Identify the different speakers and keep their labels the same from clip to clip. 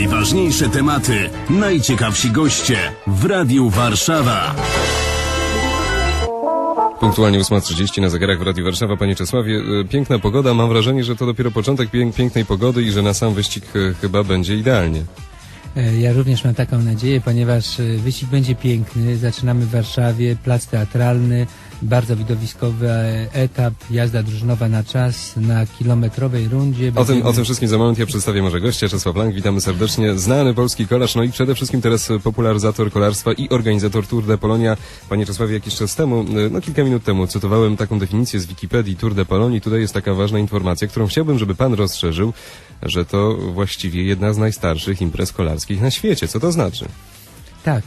Speaker 1: Najważniejsze tematy, najciekawsi goście w Radiu Warszawa.
Speaker 2: Punktualnie 8.30 na zegarach w Radiu Warszawa. Panie Czesławie, e, piękna pogoda. Mam wrażenie, że to dopiero początek pięk, pięknej pogody i że na sam wyścig e, chyba będzie idealnie.
Speaker 3: E, Ja również mam taką nadzieję, ponieważ e, wyścig będzie piękny. Zaczynamy w Warszawie, plac teatralny, bardzo widowiskowy e, etap, jazda drużynowa na czas, na kilometrowej rundzie.
Speaker 2: O tym,
Speaker 3: Będziemy-
Speaker 2: o tym wszystkim za moment ja przedstawię może gościa. Czesław Lang, witamy serdecznie. Znany polski kolarz, no i przede wszystkim teraz popularyzator kolarstwa i organizator Tour de Polonia. Panie Czesławie, jakiś czas temu, no kilka minut temu, cytowałem taką definicję z Wikipedii Tour de Polonii. Tutaj jest taka ważna informacja, którą chciałbym, żeby pan rozszerzył, że to właściwie jedna z najstarszych imprez kolarskich na świecie. Co to znaczy?
Speaker 3: Tak,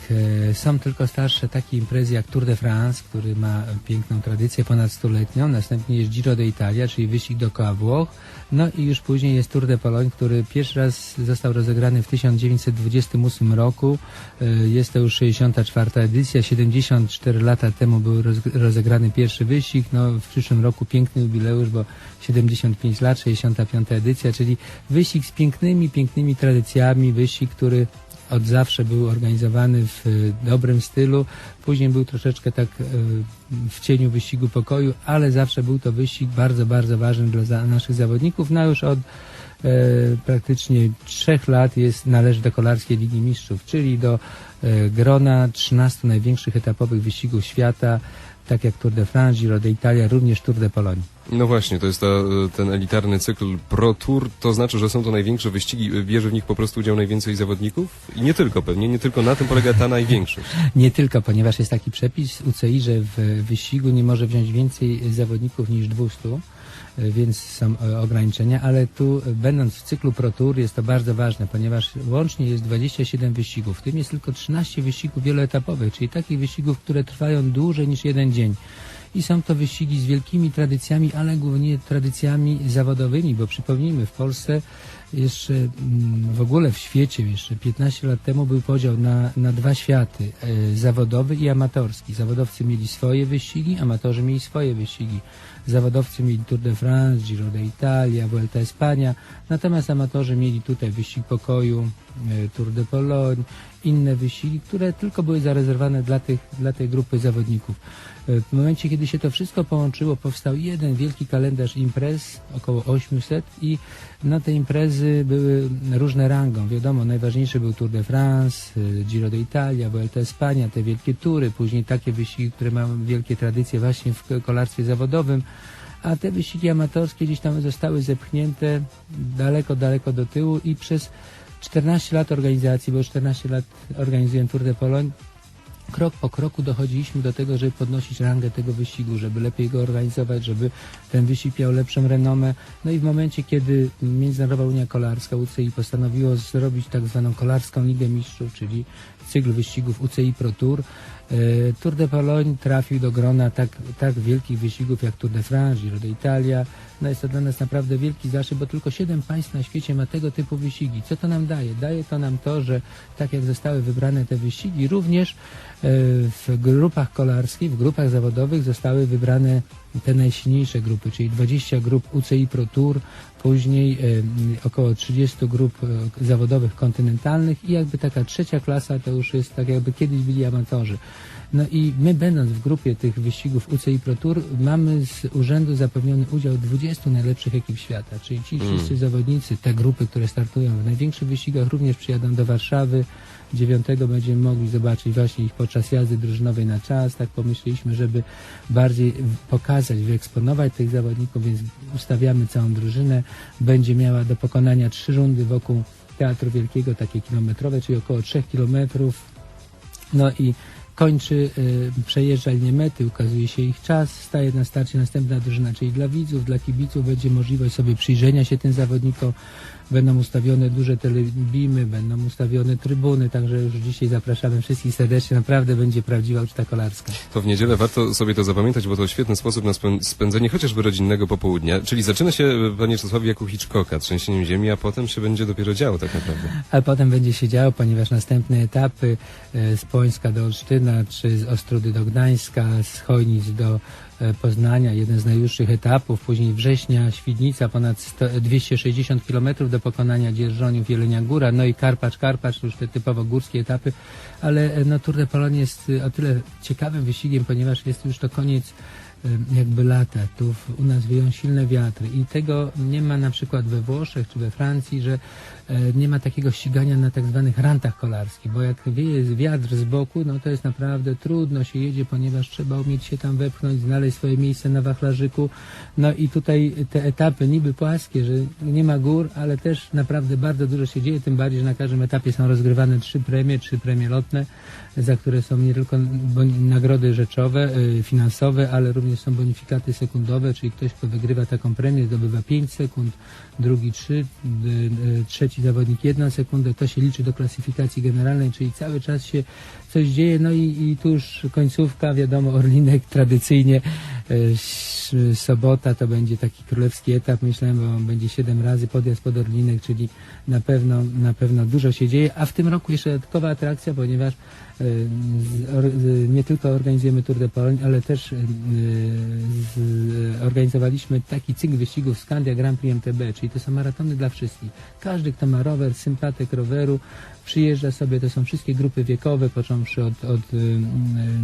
Speaker 3: e, są tylko starsze takie imprezy jak Tour de France, który ma piękną tradycję ponad stuletnią, następnie jest Giro d'Italia, czyli wyścig dookoła Włoch, no i już później jest Tour de Pologne, który pierwszy raz został rozegrany w 1928 roku, E, jest to już 64. edycja, 74 lata temu był roz- rozegrany pierwszy wyścig, no w przyszłym roku piękny jubileusz, bo 75 lat, 65. edycja, czyli wyścig z pięknymi, pięknymi tradycjami, wyścig, który od zawsze był organizowany w e, dobrym stylu. Później był troszeczkę tak e, w cieniu wyścigu pokoju, ale zawsze był to wyścig bardzo, bardzo ważny dla naszych zawodników. No już od e, praktycznie trzech lat jest, należy do Kolarskiej Ligi Mistrzów, czyli do grona 13 największych etapowych wyścigów świata, tak jak Tour de France, Giro d'Italia, również Tour de Pologne.
Speaker 2: No właśnie, to jest ta, ten elitarny cykl Pro Tour. To znaczy, że są to największe wyścigi. Bierze w nich po prostu udział najwięcej zawodników? I nie tylko pewnie, nie tylko na tym polega ta największość.
Speaker 3: Nie tylko, ponieważ jest taki przepis UCI, że w wyścigu nie może wziąć więcej zawodników niż 200, e, więc są e, ograniczenia, ale tu e, będąc w cyklu Pro Tour jest to bardzo ważne, ponieważ łącznie jest 27 wyścigów, w tym jest tylko 13 wyścigów wieloetapowych, czyli takich wyścigów, które trwają dłużej niż jeden dzień. I są to wyścigi z wielkimi tradycjami, ale głównie tradycjami zawodowymi, bo przypomnijmy, w Polsce jeszcze mm, w ogóle w świecie jeszcze 15 lat temu był podział na, na dwa światy, e, zawodowy i amatorski. Zawodowcy mieli swoje wyścigi, amatorzy mieli swoje wyścigi. Zawodowcy mieli Tour de France, Giro d'Italia, Vuelta Espania, natomiast amatorzy mieli tutaj wyścig pokoju, e, Tour de Pologne, inne wyścigi, które tylko były zarezerwowane dla, tych, dla tej grupy zawodników. E, W momencie, kiedy się to wszystko połączyło, powstał jeden wielki kalendarz imprez, około 800 i no, te imprezy były różne rangą. Wiadomo, najważniejszy był Tour de France, y, Giro d'Italia, Vuelta Espania, te wielkie tury, później takie wyścigi, które mają wielkie tradycje właśnie w kolarstwie zawodowym, a te wyścigi amatorskie gdzieś tam zostały zepchnięte daleko, daleko do tyłu i przez 14 lat organizacji, bo 14 lat organizuję Tour de Pologne, krok po kroku dochodziliśmy do tego, żeby podnosić rangę tego wyścigu, żeby lepiej go organizować, żeby ten wyścig miał lepszą renomę. No i w momencie, kiedy Międzynarodowa Unia Kolarska UCI postanowiło zrobić tak zwaną Kolarską Ligę Mistrzów, czyli cykl wyścigów UCI Pro Tour, Tour de Pologne trafił do grona tak, tak wielkich wyścigów jak Tour de France, Giro d'Italia. No jest to dla nas naprawdę wielki zaszczyt, bo tylko siedem państw na świecie ma tego typu wyścigi. Co to nam daje? Daje to nam to, że tak jak zostały wybrane te wyścigi, również e, w grupach kolarskich, w grupach zawodowych zostały wybrane te najsilniejsze grupy, czyli 20 grup UCI Pro Tour, później e, około 30 grup e, zawodowych kontynentalnych i jakby taka trzecia klasa to już jest tak jakby kiedyś byli amatorzy. No i my będąc w grupie tych wyścigów UCI Pro Tour mamy z urzędu zapewniony udział 20 najlepszych ekip świata, czyli ci wszyscy zawodnicy, te grupy, które startują w największych wyścigach również przyjadą do Warszawy. 9 będziemy mogli zobaczyć właśnie ich podczas jazdy drużynowej na czas. Tak pomyśleliśmy, żeby bardziej pokazać, wyeksponować tych zawodników, więc ustawiamy całą drużynę. Będzie miała do pokonania trzy rundy wokół Teatru Wielkiego, takie kilometrowe, czyli około 3 kilometrów. No i kończy, y, przejeżdża linię mety, ukazuje się ich czas, staje na starcie następna drużyna, czyli dla widzów, dla kibiców będzie możliwość sobie przyjrzenia się tym zawodnikom. Będą ustawione duże telebimy, będą ustawione trybuny, także już dzisiaj zapraszamy wszystkich serdecznie. Naprawdę będzie prawdziwa uczta kolarska.
Speaker 2: To w niedzielę warto sobie to zapamiętać, bo to świetny sposób na spę- spędzenie chociażby rodzinnego popołudnia. Czyli zaczyna się, panie Czesławie, jak u Hitchcocka, trzęsieniem ziemi, a potem się będzie dopiero działo tak naprawdę.
Speaker 3: Ale potem będzie się działo, ponieważ następne etapy e, z Pońska do Olsztyna czy z Ostrudy do Gdańska, z Chojnic do e, Poznania, jeden z najdłuższych etapów, później września, Świdnica, ponad 100, 260 km do pokonania Dzierżoniów, Jelenia Góra, no i Karpacz, Karpacz, już te typowo górskie etapy, ale e, no, Tour de Pologne jest e, o tyle ciekawym wyścigiem, ponieważ jest już to koniec jakby lata, tu u nas wieją silne wiatry. I tego nie ma na przykład we Włoszech czy we Francji, że e, nie ma takiego ścigania na tak zwanych rantach kolarskich, bo jak wieje wiatr z boku, no to jest naprawdę trudno się jedzie, ponieważ trzeba umieć się tam wepchnąć, znaleźć swoje miejsce na wachlarzyku. No i tutaj te etapy niby płaskie, że nie ma gór, ale też naprawdę bardzo dużo się dzieje, tym bardziej, że na każdym etapie są rozgrywane trzy premie, trzy premie lotne, za które są nie tylko nagrody rzeczowe, y, finansowe, ale również są bonifikaty sekundowe, czyli ktoś, kto wygrywa taką premię, zdobywa 5 sekund, drugi 3, y, y, trzeci zawodnik 1 sekundę, to się liczy do klasyfikacji generalnej, czyli cały czas się coś dzieje, no i, i tu już końcówka, wiadomo, Orlinek tradycyjnie, y, ś- sobota to będzie taki królewski etap, myślę, bo będzie 7 razy podjazd pod Orlinek, czyli na pewno, na pewno dużo się dzieje, a w tym roku jeszcze dodatkowa atrakcja, ponieważ y, z, nie tylko organizujemy Tour de Pologne, ale też y, organizowaliśmy taki cykl wyścigów Scandia Grand Prix MTB, czyli to są maratony dla wszystkich. Każdy, kto ma rower, sympatyk roweru, przyjeżdża sobie, to są wszystkie grupy wiekowe, począwszy od, od y, y,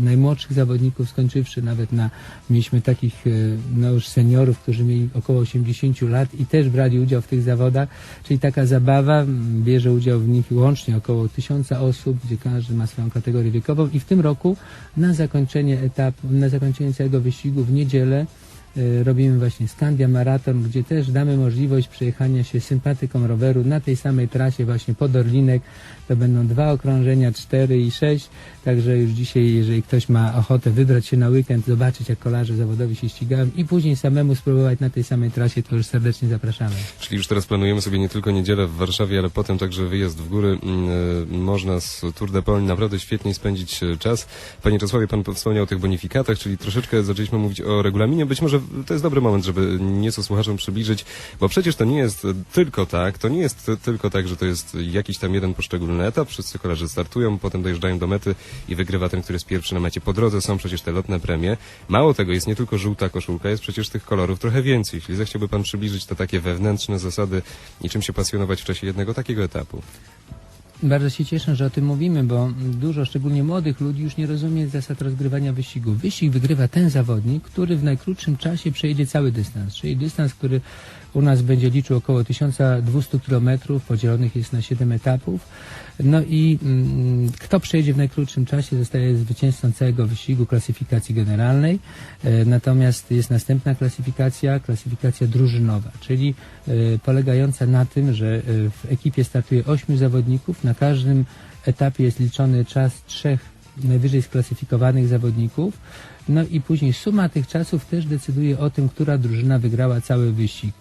Speaker 3: najmłodszych zawodników, skończywszy nawet na, mieliśmy takich y, no już seniorów, którzy mieli około 80 lat i też brali udział w tych zawodach, czyli taka zabawa, bierze udział w nich łącznie około tysiąca osób, gdzie każdy ma swoją kategorię wiekową. I w tym roku na zakończenie etapu, na zakończenie całego wyścigu w niedzielę robimy właśnie Skandia Maraton, gdzie też damy możliwość przejechania się sympatykom roweru na tej samej trasie właśnie pod Orlinek. To będą dwa okrążenia, cztery i sześć. Także już dzisiaj, jeżeli ktoś ma ochotę wybrać się na weekend, zobaczyć jak kolarze zawodowi się ścigają i później samemu spróbować na tej samej trasie, to już serdecznie zapraszamy.
Speaker 2: Czyli już teraz planujemy sobie nie tylko niedzielę w Warszawie, ale potem także wyjazd w góry. Mm, e, Można z Tour de Pologne naprawdę świetnie spędzić e, czas. Panie Czesławie, pan wspomniał o tych bonifikatach, czyli troszeczkę zaczęliśmy mówić o regulaminie. Być może to jest dobry moment, żeby nieco słuchaczom przybliżyć, bo przecież to nie jest tylko tak, to nie jest tylko tak, że to jest jakiś tam jeden poszczególny etap. Wszyscy kolarze startują, potem dojeżdżają do mety i wygrywa ten, który jest pierwszy na mecie. Po drodze są przecież te lotne premie. Mało tego, jest nie tylko żółta koszulka, jest przecież tych kolorów trochę więcej. Jeśli zechciałby pan przybliżyć te takie wewnętrzne zasady i czym się pasjonować w czasie jednego takiego etapu.
Speaker 3: Bardzo się cieszę, że o tym mówimy, bo dużo, szczególnie młodych ludzi, już nie rozumie zasad rozgrywania wyścigu. Wyścig wygrywa ten zawodnik, który w najkrótszym czasie przejedzie cały dystans, czyli dystans, który u nas będzie liczył około 1200 km, podzielonych jest na 7 etapów. No i mm, kto przejedzie w najkrótszym czasie, zostaje zwycięzcą całego wyścigu klasyfikacji generalnej. E, natomiast jest następna klasyfikacja, klasyfikacja drużynowa, czyli e, polegająca na tym, że e, w ekipie startuje 8 zawodników, na każdym etapie jest liczony czas trzech najwyżej sklasyfikowanych zawodników. No i później suma tych czasów też decyduje o tym, która drużyna wygrała cały wyścig.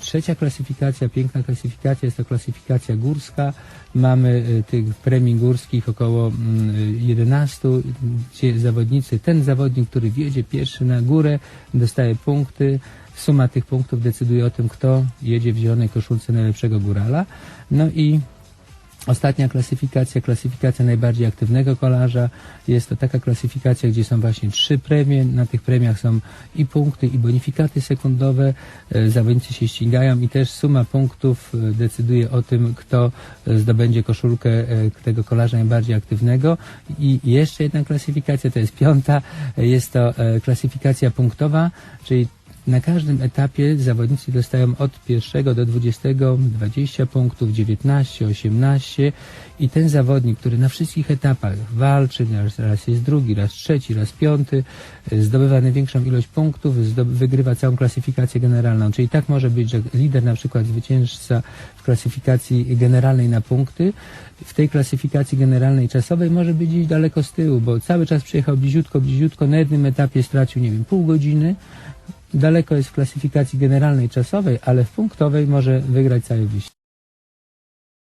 Speaker 3: Trzecia klasyfikacja, piękna klasyfikacja, jest to klasyfikacja górska. Mamy e, tych premii górskich około mm, 11, gdzie zawodnicy, ten zawodnik, który wjedzie pierwszy na górę, dostaje punkty. Suma tych punktów decyduje o tym, kto jedzie w zielonej koszulce najlepszego górala. No i Ostatnia klasyfikacja, klasyfikacja najbardziej aktywnego kolarza. Jest to taka klasyfikacja, gdzie są właśnie trzy premie. Na tych premiach są i punkty, i bonifikaty sekundowe. E, Zawodnicy się ścigają i też suma punktów e, decyduje o tym, kto e, zdobędzie koszulkę tego kolarza najbardziej aktywnego. I jeszcze jedna klasyfikacja, to jest piąta. Jest to klasyfikacja punktowa, czyli na każdym etapie zawodnicy dostają od pierwszego do 20, 20 punktów, 19, 18 i ten zawodnik, który na wszystkich etapach walczy, raz, raz jest drugi, raz trzeci, raz piąty, y, zdobywa największą ilość punktów, wygrywa całą klasyfikację generalną. Czyli tak może być, że lider na przykład zwycięzca w klasyfikacji generalnej na punkty, w tej klasyfikacji generalnej czasowej może być gdzieś daleko z tyłu, bo cały czas przyjechał bliziutko, bliziutko, na jednym etapie stracił, nie wiem, pół godziny, daleko jest w klasyfikacji generalnej czasowej, ale w punktowej może wygrać cały wyścig.